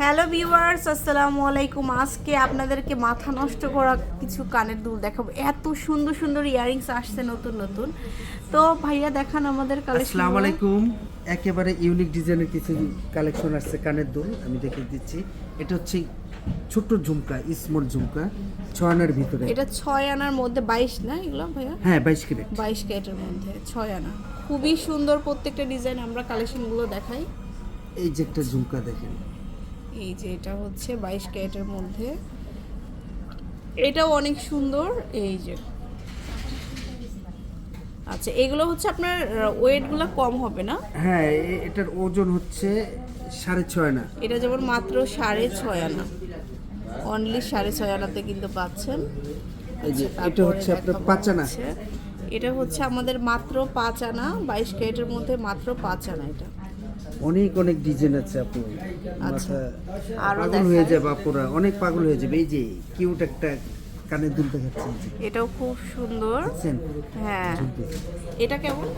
Hello viewers আসসালামু আলাইকুম। আজকে আপনাদেরকে মাথা নষ্ট করা কিছু কানের দুল দেখাবো। এত সুন্দর সুন্দর ইয়ারিংস আসছে নতুন নতুন। তো ভাইয়া দেখান আমাদের কালেকশন আসসালামু আলাইকুম। একেবারে ইউনিক ডিজাইনের কিছু কালেকশন আসছে কানের দুল আমি দেখে দিচ্ছি। এটা হচ্ছে ছোট্ট ঝুমকা স্মল ঝুমকা ছয়ানার ভিতরে। এটা ছয় আনার মধ্যে বাইশ না এগুলো ভাইয়া? হ্যাঁ বাইশ ক্যারেট। বাইশ ক্যারেটের মধ্যে ছয় আনা খুবই সুন্দর প্রত্যেকটা ডিজাইন আমরা কালেকশনগুলো দেখাই। এই যে একটা ঝুমকা দেখেন। এই যে এটা হচ্ছে বাইশ ক্যারেটের মধ্যে। এটাও অনেক সুন্দর এই যে। আচ্ছা এগুলো হচ্ছে আপনার ওয়েটগুলো কম হবে না? হ্যাঁ এটার ওজন হচ্ছে সাড়ে ছয় না এটা যেমন মাত্র সাড়ে ছয় আনা। অনলি সাড়ে ছয় আনাতে কিন্তু পাচ্ছেন। আচ্ছা, এটা হচ্ছে আপনার পাঁচ আনা। এটা হচ্ছে আমাদের মাত্র পাঁচ আনা বাইশ ক্যারেটের মধ্যে মাত্র পাঁচ আনা এটা। অনেক অনেক ডিজাইন আছে আপু। আচ্ছা। পাগল হয়ে যাবে আপুরা অনেক পাগল হয়ে যাবে। এই যে কিউট একটা কানের দুল দেখাচ্ছে। এটাও খুব সুন্দর। হ্যাঁ। এটা কেমন?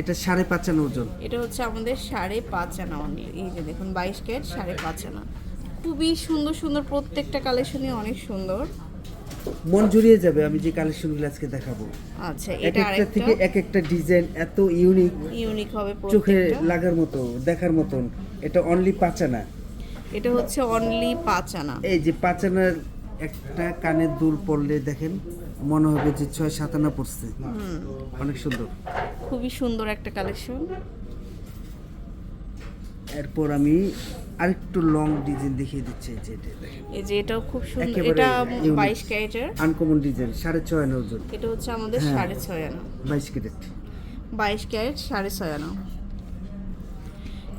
এটা সাড়ে পাঁচ আনা ওজন। এটা হচ্ছে আমাদের সাড়ে পাঁচ আনা অনলি এই যে দেখুন বাইশ ক্যারেট সাড়ে পাঁচ আনা। খুবই সুন্দর সুন্দর প্রত্যেকটা কালেকশনই অনেক সুন্দর। মন জুড়িয়ে যাবে আমি যে কালেকশনগুলো আজকে দেখাবো। আচ্ছা এটা একটা আরেকটা? থেকে এক একটা ডিজাইন এত ইউনিক ইউনিক হবে চোখে লাগার মতো দেখার মতন। এটা অনলি পাঁচানা। এটা হচ্ছে অনলি পাঁচ আনা এই যে পাঁচানার একটা কানের দুল পরলে দেখেন মনে হবে যে ছয় সাত আনা পড়ছে। অনেক সুন্দর। খুবই সুন্দর একটা কালেকশন এরপর আমি আরেকটু লং ডিজাইন দেখিয়ে দিচ্ছে যে এটা এই যে এটাও খুব সুন্দর। এটা unique। বাইশ ক্যারেটের। আনকমন ডিজাইন সাড়ে ছয় আনা ওজন। এটা হচ্ছে আমাদের হ্যাঁ। সাড়ে ছয় আনা। বাইশ ক্যারেট। বাইশ ক্যারেট সাড়ে ছয় আনা।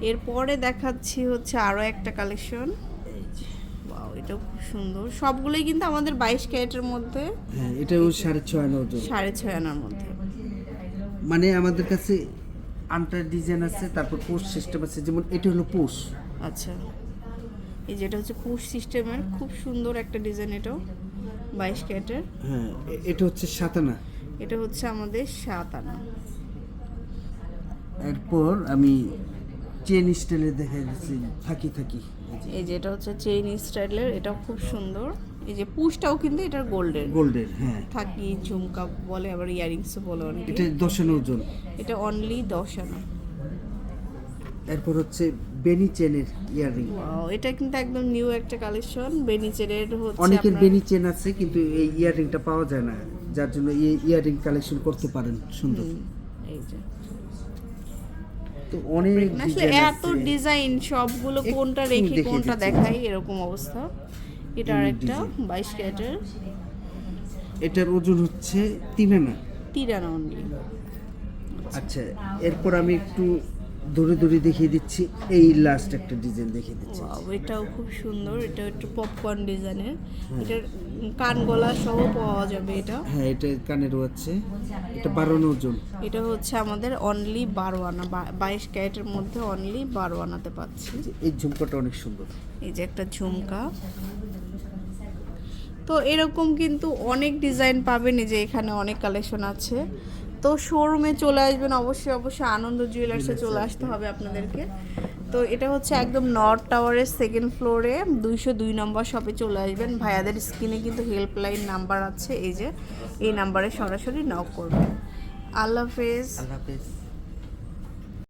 এরপরে দেখাচ্ছি হচ্ছে আরও একটা কালেকশন ওয়াও এটাও খুব সুন্দর। সবগুলোই কিন্তু আমাদের বাইশ ক্যারেটের মধ্যে। হ্যাঁ এটাও সাড়ে ছয় আনা ওজন। সাড়ে ছয় আনার মধ্যে। মানে আমাদের কাছে আন্টার ডিজাইন আছে তারপর পোস্ট সিস্টেম আছে যেমন এটা হলো পোস্ট আচ্ছা। এই যেটা হচ্ছে পুশ সিস্টেমের খুব সুন্দর একটা ডিজাইন এটাও বাইশ ক্যারেটের। হ্যাঁ এ- এটা হচ্ছে সাতানা এটা হচ্ছে আমাদের সাত আনা। এরপর আমি চেন স্টাইলে দেখাই দিচ্ছি থাকি থাকি। এই যে এটা হচ্ছে চেইন স্টাইলের এটাও খুব সুন্দর। এই যে পুশটাও কিন্তু এটার গোল্ডের গোল্ডের হ্যাঁ। থাকি ঝুমকা বলে আবার ইয়ারিংসও বলে অনেকে। এটা দশানো ওজন। এটা অনলি দশ আনা এরপর হচ্ছে বেনি চেনের ইয়ারিং Wow, এটা কিন্তু একদম নিউ একটা কালেকশন বেনিচেরের হচ্ছে অনেকের বেনি চেন আছে কিন্তু এই ইয়ারিংটা পাওয়া যায় না। যার জন্য এই ইয়ারিং কালেকশন করতে পারেন সুন্দর। এই যে। তো অনেক এত ডিজাইন সবগুলো কোনটা রেখে কোনটা। দেখাই এরকম অবস্থা। এটা আর একটা বাইশ ক্যারেটের। এটার ওজন হচ্ছে তিন আনা তিরানা অনলি আচ্ছা এরপর আমি একটু দূরে দূরে দেখিয়ে দিচ্ছি। এই লাস্ট একটা ডিজাইন দেখিয়ে দিচ্ছি। এটাও খুব সুন্দর। এটা একটু পপকর্ন ডিজাইনের এটার কান গলা সহ পাওয়া যাবে এটা। হ্যাঁ এটা কানেরও আছে। এটা বারোনো ওজন। এটা হচ্ছে আমাদের অনলি বারো আনা। বাইশ ক্যারেটের মধ্যে অনলি বারো আনাতে পাচ্ছি। এই ঝুমকাটা অনেক সুন্দর। এই যে একটা ঝুমকা। তো এরকম কিন্তু অনেক ডিজাইন পাবেন যে এখানে অনেক কালেকশন আছে। তো শোরুমে চলে আসবেন, অবশ্যই অবশ্যই আনন্দ জুয়েলার্সে চলে আসতে হবে আপনাদেরকে। তো এটা হচ্ছে একদম নর্থ টাওয়ারের সেকেন্ড ফ্লোরে দুইশো দুই নম্বর শপে চলে আসবেন। ভাইয়াদের স্ক্রিনে কিন্তু হেল্পলাইন নাম্বার আছে, এই যে, এই নাম্বারে সরাসরি নক করবেন। আল্লাহ হাফেজ। আল্লাহ হাফেজ।